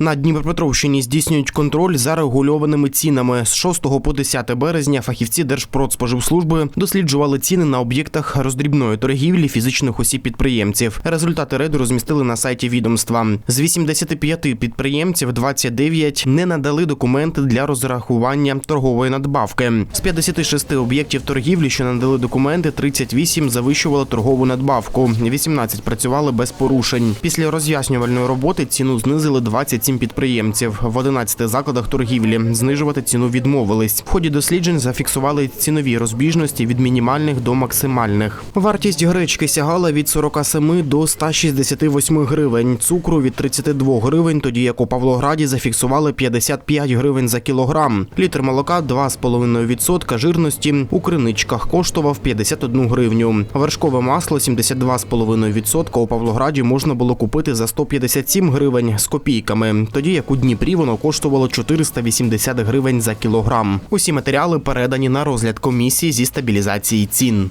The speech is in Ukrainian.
На Дніпропетровщині здійснюють контроль за регульованими цінами. З 6 по 10 березня фахівці Держпродспоживслужби досліджували ціни на об'єктах роздрібної торгівлі фізичних осіб-підприємців. Результати рейду розмістили на сайті відомства. З 85 підприємців 29 не надали документи для розрахування торгової надбавки. З 56 об'єктів торгівлі, що надали документи, 38 завищували торгову надбавку. 18 працювали без порушень. Після роз'яснювальної роботи ціну знизили 27 підприємців. В 11 закладах торгівлі знижувати ціну відмовились. В ході досліджень зафіксували цінові розбіжності від мінімальних до максимальних. Вартість гречки сягала від 47 до 168 гривень, цукру від 32 гривень, тоді як у Павлограді зафіксували 55 гривень за кілограм. Літр молока 2,5% жирності у криничках коштував 51 гривню. Вершкове масло 72,5% у Павлограді можна було купити за 157 гривень з копійками, тоді як у Дніпрі воно коштувало 480 гривень за кілограм. Усі матеріали передані на розгляд комісії зі стабілізації цін.